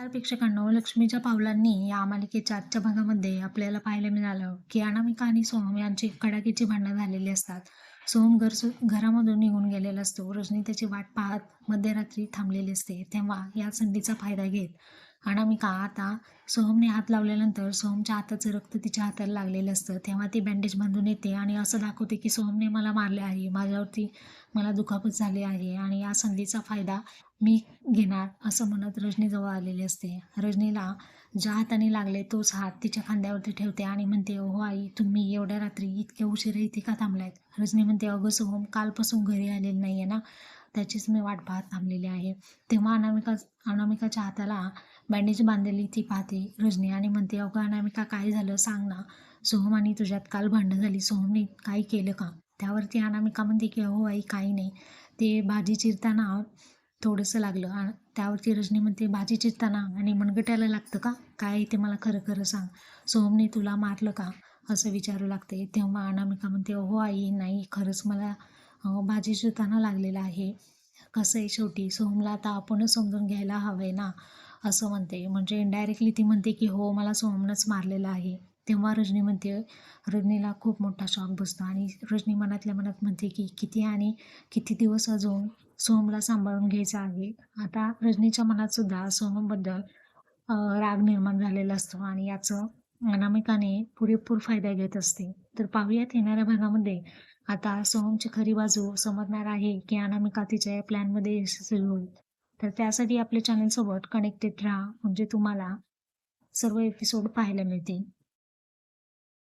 तर प्रेक्षकांनो लक्ष्मीच्या पावलांनी या मालिकेच्या आजच्या भागामध्ये आपल्याला पाहायला मिळालं की अनामिका आणि सोहम यांची कडाकीची भांडणं झालेली असतात. सोहम घर घरामधून निघून गेलेला असतो. रजनी त्याची वाट पाहत मध्यरात्री थांबलेली असते. तेव्हा या संधीचा फायदा घेत अनामिका आता? सोहमने हात लावल्यानंतर सोहमच्या हाताचं रक्त तिच्या हाताला लागलेलं असतं. तेव्हा ती बँडेज बांधून येते आणि असं दाखवते की सोहमने मला मारले आहे. माझ्यावरती मला दुखापत झाली आहे आणि या संधीचा फायदा मी घेणार असं म्हणत रजनीजवळ आलेली असते. रजनीला ज्या हाताने लागले तोच हात तिच्या खांद्यावरती ठेवते आणि म्हणते हो आई तुम्ही एवढ्या रात्री इतक्या उशिरा इथे का थांबलायत? रजनी म्हणते अगं सोहम कालपासून घरी आलेलं नाही आहे ना? त्याचीच मी वाट पाहत थांबलेली आहे. तेव्हा अनामिका अनामिकाच्या हाताला बँडेज बांधलेली ती पाहते. रजनी आणि म्हणते अगं अनामिका काय झालं सांग ना. सोहम आणि तुझ्यात काल भांडणं झाली. सोहमने काही केलं का? त्यावरती अनामिका म्हणते की अहो आई काही नाही. ते भाजी चिरताना थोडंसं लागलं. आणि त्यावरती रजनी म्हणते भाजी चिरताना आणि मनगट्याला लागतं का? काय ते मला खरं खरं सांग. सोहमने तुला मारलं का? असं विचारू लागते. तेव्हा अनामिका म्हणते अहो आई नाही. खरंच मला भाजी शिताना लागलेलं आहे. कसं आहे शेवटी? सोहमला आता आपणच समजून घ्यायला हवं आहे ना? असं म्हणते. म्हणजे इनडायरेक्टली ती म्हणते की हो मला सोहमनंच मारलेलं आहे. तेव्हा रजनी म्हणते रजनीला खूप मोठा शॉक बसतो. आणि रजनी मनातल्या मनात म्हणते की किती आणि किती दिवस अजून सोहमला सांभाळून घ्यायचं आहे? आता रजनीच्या मनात सुद्धा सोहमबद्दल राग निर्माण झालेला असतो आणि याचं अनामिकाने पुरेपूर फायदा घेत असते. तर पाहुयात येणाऱ्या भागामध्ये आता सोहमची खरी बाजू समजणार आहे की अनामिका तिच्या या प्लॅनमध्ये यशस्वी होईल. तर त्यासाठी आपल्या चॅनलसोबत कनेक्टेड राहा म्हणजे तुम्हाला सर्व एपिसोड पाहायला मिळतील.